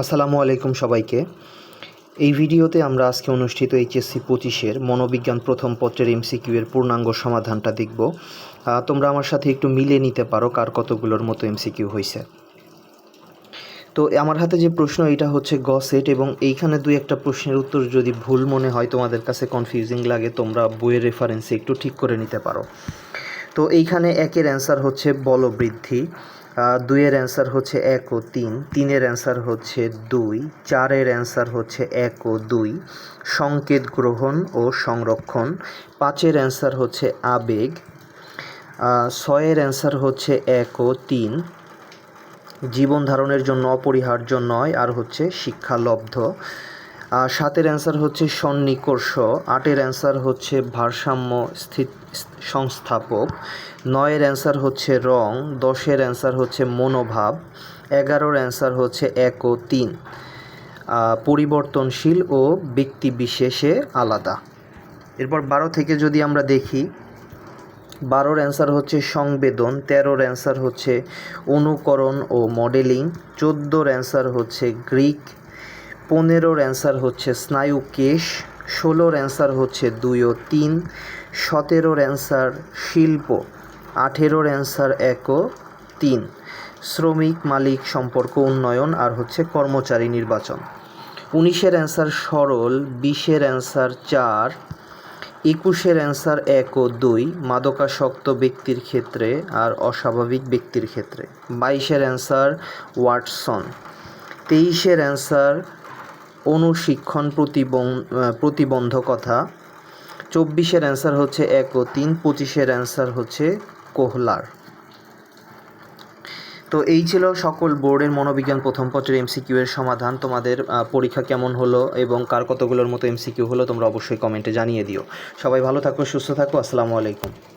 আসসালামু আলাইকুম সবাইকে। এই ভিডিওতে আমরা আজকে অনুষ্ঠিত এইচএসসি পঁচিশের মনোবিজ্ঞান প্রথম পত্রের এমসিকিউ এর পূর্ণাঙ্গ সমাধানটা দেখব। তোমরা আমার সাথে একটু মিলে নিতে পারো কার কতগুলোর মতো এমসিকিউ হয়েছে তো আমার হাতে যে প্রশ্ন, এটা হচ্ছে গ সেট এবং এইখানে দুই একটা প্রশ্নের উত্তর যদি ভুল মনে হয়, তোমাদের কাছে কনফিউজিং লাগে, তোমরা বইয়ের রেফারেন্সে একটু ঠিক করে নিতে পারো। তো এইখানে একের অ্যান্সার হচ্ছে বলবৃদ্ধি। দুইয়ের অ্যান্সার হচ্ছে এক ও তিন, তিনের অ্যান্সার হচ্ছে দুই, চারের অ্যান্সার হচ্ছে এক ও দুই, সংকেত গ্রহণ ও সংরক্ষণ। পাঁচের অ্যান্সার হচ্ছে আবেগ ছয়ের অ্যান্সার হচ্ছে এক ও তিন, জীবন ধারণের জন্য অপরিহার্য নয়, আর হচ্ছে শিক্ষালব্ধ সাতের অ্যান্সার হচ্ছে সন্নিকর্ষ, আটের অ্যান্সার হচ্ছে ভারসাম্য স্থিত সংস্থাপক, নয়ের অ্যান্সার হচ্ছে রং, দশের অ্যান্সার হচ্ছে মনোভাব, এগারোর অ্যান্সার হচ্ছে এক ও তিন পরিবর্তনশীল ও ব্যক্তি বিশেষে আলাদা। এরপর বারো থেকে যদি আমরা দেখি, বারোর অ্যান্সার হচ্ছে সংবেদন, তেরোর অ্যান্সার হচ্ছে অনুকরণ ও মডেলিং চোদ্দোর অ্যান্সার হচ্ছে গ্রিক পনেরোর অ্যান্সার হচ্ছে স্নায়ু কেশ, ষোলোর অ্যান্সার হচ্ছে দুই ও তিন, সতেরোর অ্যান্সার শিল্প, আঠেরোর অ্যান্সার এক ও তিন। শ্রমিক মালিক সম্পর্ক উন্নয়ন আর হচ্ছে কর্মচারী নির্বাচন। উনিশের অ্যান্সার সরল, বিশের অ্যান্সার চার, একুশের অ্যান্সার এক ও দুই, মাদকাসক্ত ব্যক্তির ক্ষেত্রে আর অস্বাভাবিক ব্যক্তির ক্ষেত্রে। বাইশের অ্যান্সার ওয়াটসন, তেইশের অ্যান্সার অনুশিক্ষণ প্রতিবন- প্রতিবন্ধকতা। চব্বিশের অ্যান্সার হচ্ছে এক ও তিন, পঁচিশের অ্যান্সার হচ্ছে কোহলার। তো এই ছিল সকল বোর্ডের মনোবিজ্ঞান প্রথম পত্রের এমসিকিউ এর সমাধান। তোমাদের পরীক্ষা কেমন হলো এবং কার কতগুলোর মতো এমসিকিউ হলো তোমরা অবশ্যই কমেন্টে জানিয়ে দিও। সবাই ভালো থাকো, সুস্থ থাকো, আসসালামু আলাইকুম।